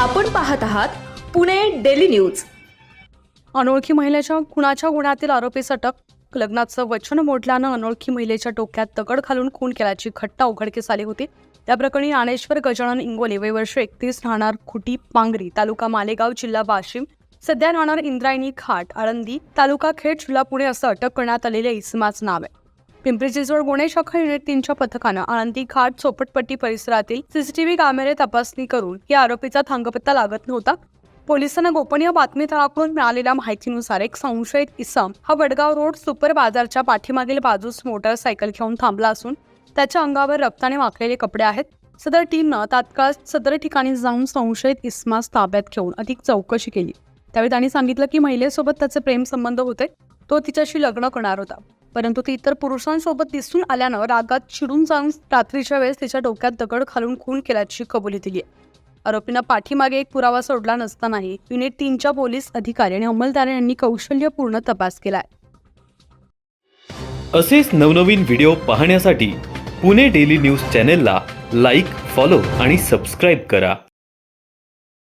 आपण पाहत आहात पुणे डेली न्यूज. अनोळखी महिलेच्या खुनाच्या गुन्ह्यातील आरोपीस अटक लग्नाचं वचन मोडल्यानं अनोळखी महिलेच्या डोक्यात दगड घालून खून केल्याची घटना उघडकीस आली होती. त्या प्रकरणी गजानन इंगोले वय वर्ष एकतीस राहणार खुटी पांगरी तालुका मालेगाव जिल्हा वाशिम. सध्या राहणार इंद्रायणी घाट आळंदी तालुका खेड जिल्हा पुणे असं अटक करण्यात आलेल्या इसमाचं नाव आहे. पिंपरी चिंचवड गुन्हे शाखा युनिट तीनच्या पथकानं आळंदी घाट चोपटपट्टी परिसरातील सीसीटीव्ही कॅमेरे तपासणी करून या आरोपीचा थांगपत्ता लागत नव्हता. पोलिसांना गोपनीय बातमीदाराकडून मिळालेल्या माहितीनुसार एक संशयित इसम हा वडगाव रोड सुपर बाजारच्या पाठीमागील बाजूस मोटरसायकल घेऊन थांबला असून त्याच्या अंगावर रक्ताने वाकलेले कपडे आहेत. सदर टीमनं तात्काळ सदर ठिकाणी जाऊन संशयित इस्मास ताब्यात घेऊन अधिक चौकशी केली. त्यावेळी त्यांनी सांगितलं की महिलेसोबत त्याचे प्रेम संबंध होते. तो तिच्याशी लग्न करणार होता. परंतु ती इतर पुरुषांसोबत दिसून आल्यानं रागात चिडून जाऊन रात्रीच्या वेळेस तिच्या डोक्यात दगड घालून खून केल्याची कबुली दिली आहे आरोपीनं पाठीमागे एक पुरावा सोडला नसतानाही युनिट तीनच्या पोलीस अधिकारी आणि अंमलदार यांनी कौशल्यपूर्ण तपास केलाय. असेच नवनवीन व्हिडिओ पाहण्यासाठी पुणे डेली न्यूज चॅनेलला लाईक फॉलो आणि सबस्क्राईब करा.